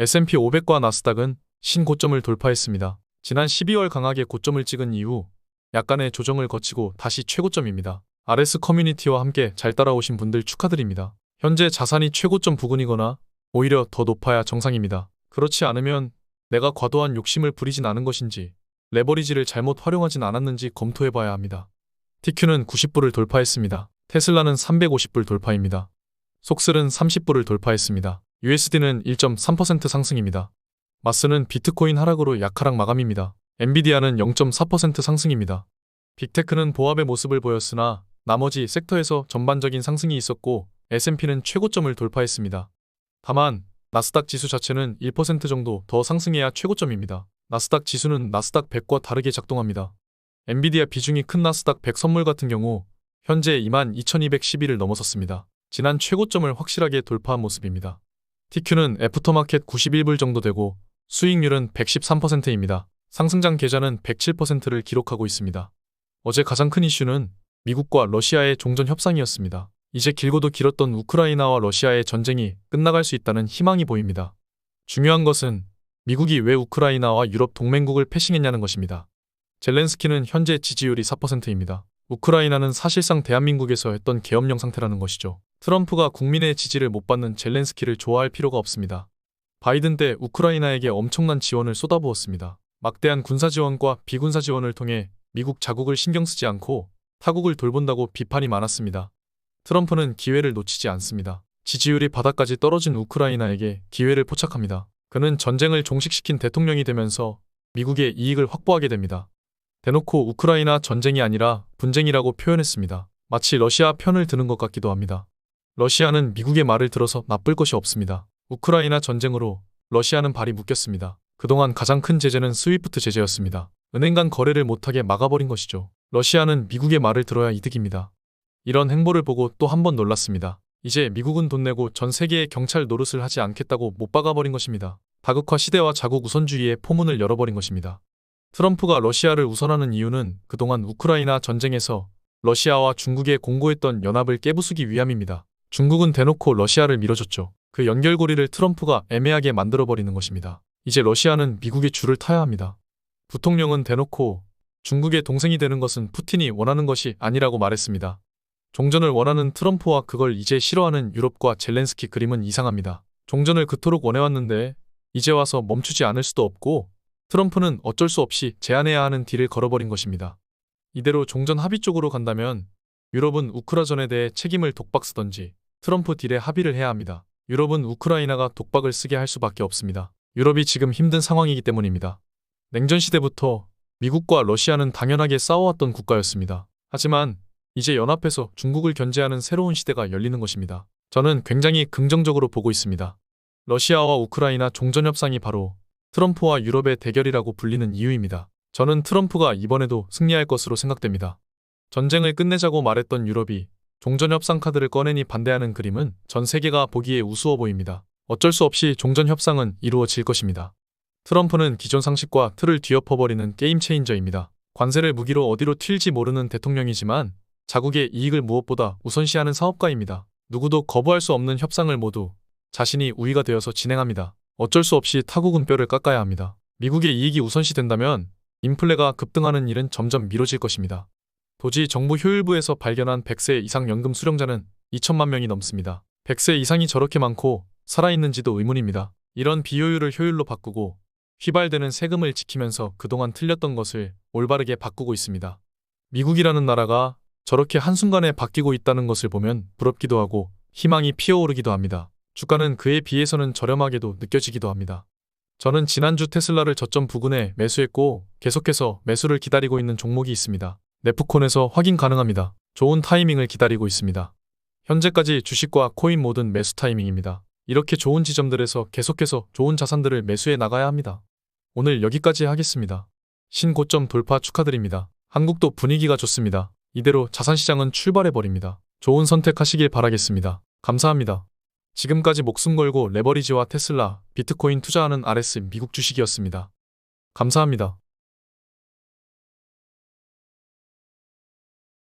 S&P 500과 나스닥은 신고점을 돌파했습니다. 지난 12월 강하게 고점을 찍은 이후 약간의 조정을 거치고 다시 최고점입니다. RS 커뮤니티와 함께 잘 따라오신 분들 축하드립니다. 현재 자산이 최고점 부근이거나 오히려 더 높아야 정상입니다. 그렇지 않으면 내가 과도한 욕심을 부리진 않은 것인지 레버리지를 잘못 활용하진 않았는지 검토해봐야 합니다. TQ는 90불을 돌파했습니다. 테슬라는 350불 돌파입니다. 속슬은 30불을 돌파했습니다. USD는 1.3% 상승입니다. 마스는 비트코인 하락으로 약하락 마감입니다. 엔비디아는 0.4% 상승입니다. 빅테크는 보합의 모습을 보였으나 나머지 섹터에서 전반적인 상승이 있었고 S&P는 최고점을 돌파했습니다. 다만 나스닥 지수 자체는 1% 정도 더 상승해야 최고점입니다. 나스닥 지수는 나스닥 100과 다르게 작동합니다. 엔비디아 비중이 큰 나스닥 100 선물 같은 경우 현재 22,211을 넘어섰습니다. 지난 최고점을 확실하게 돌파한 모습입니다. TQ는 애프터마켓 91불 정도 되고 수익률은 113%입니다. 상승장 계좌는 107%를 기록하고 있습니다. 어제 가장 큰 이슈는 미국과 러시아의 종전 협상이었습니다. 이제 길고도 길었던 우크라이나와 러시아의 전쟁이 끝나갈 수 있다는 희망이 보입니다. 중요한 것은 미국이 왜 우크라이나와 유럽 동맹국을 패싱했냐는 것입니다. 젤렌스키는 현재 지지율이 4%입니다. 우크라이나는 사실상 대한민국에서 했던 계엄령 상태라는 것이죠. 트럼프가 국민의 지지를 못 받는 젤렌스키를 좋아할 필요가 없습니다. 바이든 때 우크라이나에게 엄청난 지원을 쏟아부었습니다. 막대한 군사 지원과 비군사 지원을 통해 미국 자국을 신경 쓰지 않고 타국을 돌본다고 비판이 많았습니다. 트럼프는 기회를 놓치지 않습니다. 지지율이 바닥까지 떨어진 우크라이나에게 기회를 포착합니다. 그는 전쟁을 종식시킨 대통령이 되면서 미국의 이익을 확보하게 됩니다. 대놓고 우크라이나 전쟁이 아니라 분쟁이라고 표현했습니다. 마치 러시아 편을 드는 것 같기도 합니다. 러시아는 미국의 말을 들어서 나쁠 것이 없습니다. 우크라이나 전쟁으로 러시아는 발이 묶였습니다. 그동안 가장 큰 제재는 스위프트 제재였습니다. 은행 간 거래를 못하게 막아버린 것이죠. 러시아는 미국의 말을 들어야 이득입니다. 이런 행보를 보고 또 한 번 놀랐습니다. 이제 미국은 돈 내고 전 세계의 경찰 노릇을 하지 않겠다고 못 박아버린 것입니다. 다극화 시대와 자국 우선주의의 포문을 열어버린 것입니다. 트럼프가 러시아를 우선하는 이유는 그동안 우크라이나 전쟁에서 러시아와 중국에 공고했던 연합을 깨부수기 위함입니다. 중국은 대놓고 러시아를 밀어줬죠. 그 연결고리를 트럼프가 애매하게 만들어버리는 것입니다. 이제 러시아는 미국의 줄을 타야 합니다. 부통령은 대놓고 중국의 동생이 되는 것은 푸틴이 원하는 것이 아니라고 말했습니다. 종전을 원하는 트럼프와 그걸 이제 싫어하는 유럽과 젤렌스키 그림은 이상합니다. 종전을 그토록 원해왔는데 이제 와서 멈추지 않을 수도 없고 트럼프는 어쩔 수 없이 제안해야 하는 딜을 걸어버린 것입니다. 이대로 종전 합의 쪽으로 간다면 유럽은 우크라전에 대해 책임을 독박 쓰던지 트럼프 딜에 합의를 해야 합니다. 유럽은 우크라이나가 독박을 쓰게 할 수밖에 없습니다. 유럽이 지금 힘든 상황이기 때문입니다. 냉전 시대부터 미국과 러시아는 당연하게 싸워왔던 국가였습니다. 하지만 이제 연합해서 중국을 견제하는 새로운 시대가 열리는 것입니다. 저는 굉장히 긍정적으로 보고 있습니다. 러시아와 우크라이나 종전협상이 바로 트럼프와 유럽의 대결이라고 불리는 이유입니다. 저는 트럼프가 이번에도 승리할 것으로 생각됩니다. 전쟁을 끝내자고 말했던 유럽이 종전협상 카드를 꺼내니 반대하는 그림은 전 세계가 보기에 우스워 보입니다. 어쩔 수 없이 종전협상은 이루어질 것입니다. 트럼프는 기존 상식과 틀을 뒤엎어버리는 게임 체인저입니다. 관세를 무기로 어디로 튈지 모르는 대통령이지만 자국의 이익을 무엇보다 우선시하는 사업가입니다. 누구도 거부할 수 없는 협상을 모두 자신이 우위가 되어서 진행합니다. 어쩔 수 없이 타국은 뼈를 깎아야 합니다. 미국의 이익이 우선시 된다면 인플레가 급등하는 일은 점점 미뤄질 것입니다. 도지 정부 효율부에서 발견한 100세 이상 연금 수령자는 2천만 명이 넘습니다. 100세 이상이 저렇게 많고 살아있는지도 의문입니다. 이런 비효율을 효율로 바꾸고 휘발되는 세금을 지키면서 그동안 틀렸던 것을 올바르게 바꾸고 있습니다. 미국이라는 나라가 저렇게 한순간에 바뀌고 있다는 것을 보면 부럽기도 하고 희망이 피어오르기도 합니다. 주가는 그에 비해서는 저렴하게도 느껴지기도 합니다. 저는 지난주 테슬라를 저점 부근에 매수했고 계속해서 매수를 기다리고 있는 종목이 있습니다. 네프콘에서 확인 가능합니다. 좋은 타이밍을 기다리고 있습니다. 현재까지 주식과 코인 모든 매수 타이밍입니다. 이렇게 좋은 지점들에서 계속해서 좋은 자산들을 매수해 나가야 합니다. 오늘 여기까지 하겠습니다. 신고점 돌파 축하드립니다. 한국도 분위기가 좋습니다. 이대로 자산시장은 출발해버립니다. 좋은 선택하시길 바라겠습니다. 감사합니다. 지금까지 목숨 걸고 레버리지와 테슬라, 비트코인 투자하는 RS 미국 주식이었습니다. 감사합니다.